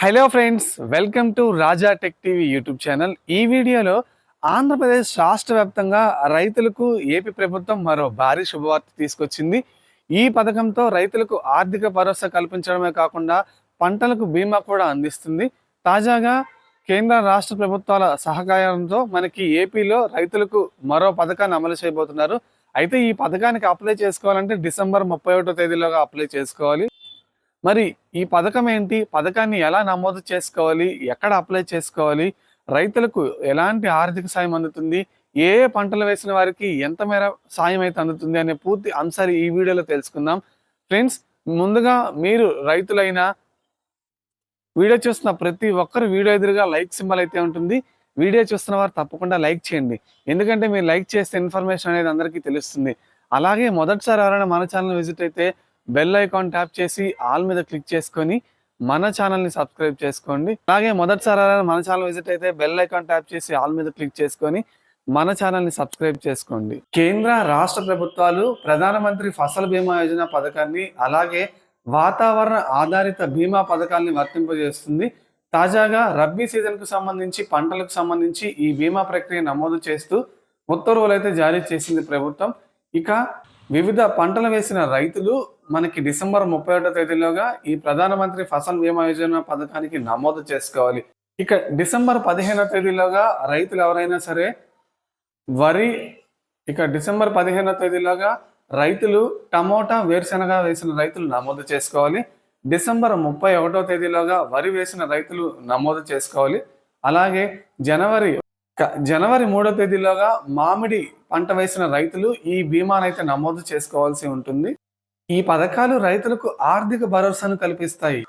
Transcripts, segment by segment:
Hello friends welcome to Raja tech TV YouTube channel. ఈ వీడియోలో ఆంధ్రప్రదేశ్ రాష్ట్ర వ్యాప్తంగా రైతులకు ఏపీ ప్రభుత్వం మరో భారీ శుభవార్త తీసుకొచ్చింది. ఈ పథకంతో రైతులకు ఆర్థిక భరోసా కల్పించడమే కాకుండా పంటలకు బీమా కూడా అందిస్తుంది. తాజాగా కేంద్ర రాష్ట్ర ప్రభుత్వాల సహకారంతో మనకి ఏపీలో రైతులకు మరో పథకాన్ని అమలు చేయబోతున్నారు. అయితే ఈ పథకానికి అప్లై చేసుకోవాలంటే డిసెంబర్ ముప్పై ఒకటో తేదీలోగా అప్లై చేసుకోవాలి. మరి ఈ పథకం ఏంటి? పథకాన్ని ఎలా నమోదు చేసుకోవాలి? ఎక్కడ అప్లై చేసుకోవాలి? రైతులకు ఎలాంటి ఆర్థిక సాయం అందుతుంది? ఏ ఏ పంటలు వేసిన వారికి ఎంత మేర సాయం అయితే అందుతుంది? అనే పూర్తి అంశాలు ఈ వీడియోలో తెలుసుకుందాం. ఫ్రెండ్స్ ముందుగా మీరు రైతులైన వీడియో చూస్తున్న ప్రతి ఒక్కరు వీడియో ఎదురుగా లైక్ సింబల్ అయితే ఉంటుంది. వీడియో చూస్తున్న వారు తప్పకుండా లైక్ చేయండి. ఎందుకంటే మీరు లైక్ చేస్తే ఇన్ఫర్మేషన్ అనేది అందరికీ తెలుస్తుంది. అలాగే మొదటిసారి ఎవరైనా మన ఛానల్ విజిట్ అయితే బెల్ ఐకాన్ ట్యాప్ చేసి ఆల్ మీద క్లిక్ చేసుకొని మన ఛానల్ని సబ్స్క్రైబ్ చేసుకోండి. అలాగే మొదటిసారి మన ఛానల్ విజిట్ అయితే బెల్ ఐకాన్ ట్యాప్ చేసి ఆల్ మీద క్లిక్ చేసుకొని మన ఛానల్ని సబ్స్క్రైబ్ చేసుకోండి. కేంద్ర రాష్ట్ర ప్రభుత్వాలు ప్రధానమంత్రి ఫసల్ బీమా యోజన పథకాన్ని అలాగే వాతావరణ ఆధారిత బీమా పథకాన్ని వర్తింపజేస్తుంది. తాజాగా రబ్బీ సీజన్కు సంబంధించి పంటలకు సంబంధించి ఈ బీమా ప్రక్రియ నమోదు చేస్తూ ఉత్తర్వులు అయితే జారీ చేసింది ప్రభుత్వం. ఇక వివిధ పంటలు వేసిన రైతులు మనకి డిసెంబర్ ముప్పై ఒకటో తేదీలోగా ఈ ప్రధానమంత్రి ఫసల్ బీమా యోజన పథకానికి నమోదు చేసుకోవాలి. ఇక డిసెంబర్ పదిహేనో తేదీలోగా రైతులు ఎవరైనా సరే వరి ఇక డిసెంబర్ పదిహేనో తేదీలోగా రైతులు టమోటా వేరుశెనగ వేసిన రైతులు నమోదు చేసుకోవాలి. డిసెంబర్ ముప్పై ఒకటో తేదీలోగా వరి వేసిన రైతులు నమోదు చేసుకోవాలి. అలాగే జనవరి జనవరి మూడో తేదీలోగా మామిడి పంట వేసిన రైతులు ఈ బీమానైతే నమోదు చేసుకోవాల్సి ఉంటుంది. ఈ పథకాలు రైతులకు ఆర్థిక భరోసాను కల్పిస్తాయి.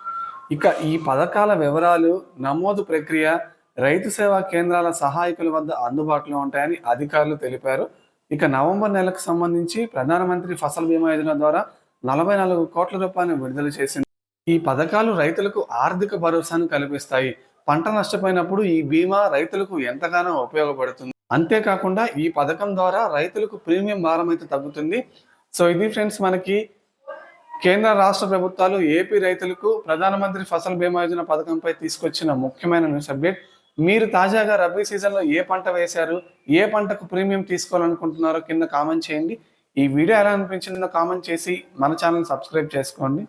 ఇక ఈ పథకాల వివరాలు నమోదు ప్రక్రియ రైతు సేవా కేంద్రాల సహాయకుల వద్ద అందుబాటులో ఉంటాయని అధికారులు తెలిపారు. ఇక నవంబర్ నెలకు సంబంధించి ప్రధానమంత్రి ఫసల్ బీమా యోజన ద్వారా నలభై నాలుగు కోట్ల రూపాయలు విడుదల చేసింది. ఈ పథకాలు రైతులకు ఆర్థిక భరోసాను కల్పిస్తాయి. పంట నష్టపోయినప్పుడు ఈ బీమా రైతులకు ఎంతగానో ఉపయోగపడుతుంది. అంతేకాకుండా ఈ పథకం ద్వారా రైతులకు ప్రీమియం భారం అయితే తగ్గుతుంది. సో ఇది ఫ్రెండ్స్ మనకి కేంద్ర రాష్ట్ర ప్రభుత్వాలు ఏపీ రైతులకు ప్రధానమంత్రి ఫసల్ బీమా యోజన పథకంపై తీసుకొచ్చిన ముఖ్యమైన న్యూస్ అప్డేట్. మీరు తాజాగా రబీ సీజన్లో ఏ పంట వేశారు ఏ పంటకు ప్రీమియం తీసుకోవాలనుకుంటున్నారో కింద కామెంట్ చేయండి. ఈ వీడియో ఎలా అనిపించిందో కామెంట్ చేసి మన ఛానల్ సబ్స్క్రైబ్ చేసుకోండి.